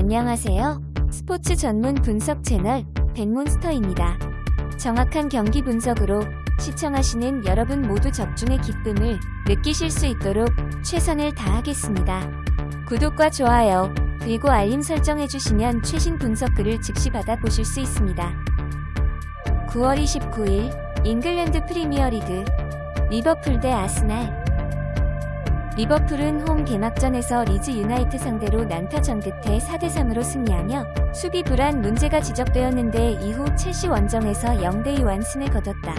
안녕하세요. 스포츠 전문 분석 채널 백몬스터입니다. 정확한 경기 분석으로 시청하시는 여러분 모두 적중의 기쁨을 느끼실 수 있도록 최선을 다하겠습니다. 구독과 좋아요, 그리고 알림 설정해 주시면 최신 분석 글을 즉시 받아보실 수 있습니다. 9월 29일 잉글랜드 프리미어리그 리버풀 대 아스날 리버풀은 홈 개막전에서 리즈 유나이트 상대로 난타 전 끝에 4대3으로 승리하며 수비 불안 문제가 지적되었는데 이후 첼시 원정에서 0대2 완승을 거뒀다.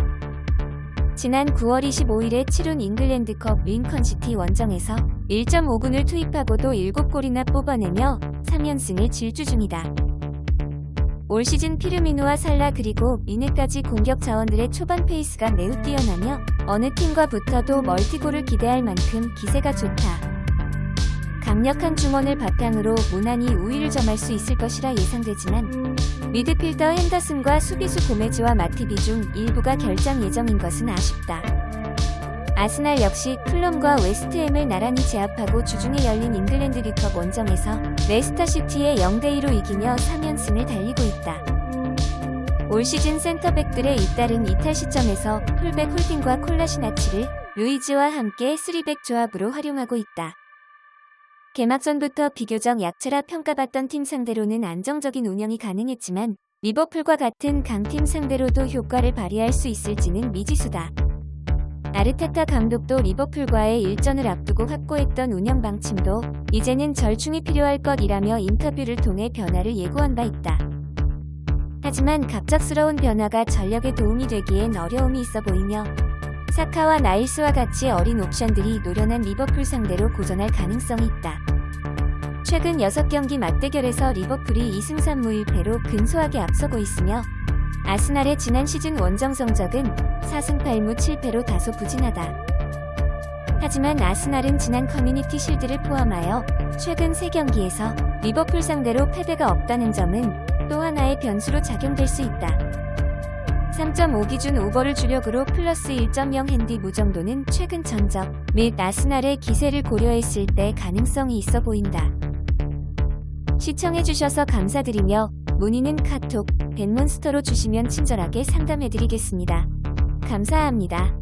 지난 9월 25일에 치룬 잉글랜드컵 링컨시티 원정에서 1.5군을 투입하고도 7골이나 뽑아내며 3연승을 질주 중이다. 올 시즌 피르미노와 살라 그리고 미네까지 공격 자원들의 초반 페이스가 매우 뛰어나며 어느 팀과 붙어도 멀티골을 기대할 만큼 기세가 좋다. 강력한 중원을 바탕으로 무난히 우위를 점할 수 있을 것이라 예상되지만 미드필더 핸더슨과 수비수 고메즈와 마티비 중 일부가 결장 예정인 것은 아쉽다. 아스날 역시 풀럼과 웨스트햄을 나란히 제압하고 주중에 열린 잉글랜드 빅컵 원정에서 레스터시티에 0대2로 이기며 3연승을 달리고 있다. 올 시즌 센터백들의 잇따른 이탈 시점에서 풀백 홀딩과 콜라시나치를 루이즈와 함께 3백 조합으로 활용하고 있다. 개막전부터 비교적 약체라 평가받던 팀 상대로는 안정적인 운영이 가능했지만 리버풀과 같은 강팀 상대로도 효과를 발휘할 수 있을지는 미지수다. 아르테타 감독도 리버풀과의 일전을 앞두고 확고했던 운영 방침도 이제는 절충이 필요할 것이라며 인터뷰를 통해 변화를 예고한 바 있다. 하지만 갑작스러운 변화가 전력에 도움이 되기엔 어려움이 있어 보이며 사카와 나일스와 같이 어린 옵션들이 노련한 리버풀 상대로 고전할 가능성이 있다. 최근 6경기 맞대결에서 리버풀이 2승 3무 1패로 근소하게 앞서고 있으며 아스날의 지난 시즌 원정 성적은 4승 8무 7패로 다소 부진하다. 하지만 아스날은 지난 커뮤니티 실드를 포함하여 최근 3경기에서 리버풀 상대로 패배가 없다는 점은 또 하나의 변수로 작용될 수 있다. 3.5 기준 오버를 주력으로 플러스 1.0 핸디 무정도는 최근 전적 및 아스날의 기세를 고려했을 때 가능성이 있어 보인다. 시청해주셔서 감사드리며 문의는 카톡, 벤몬스터로 주시면 친절하게 상담해드리겠습니다. 감사합니다.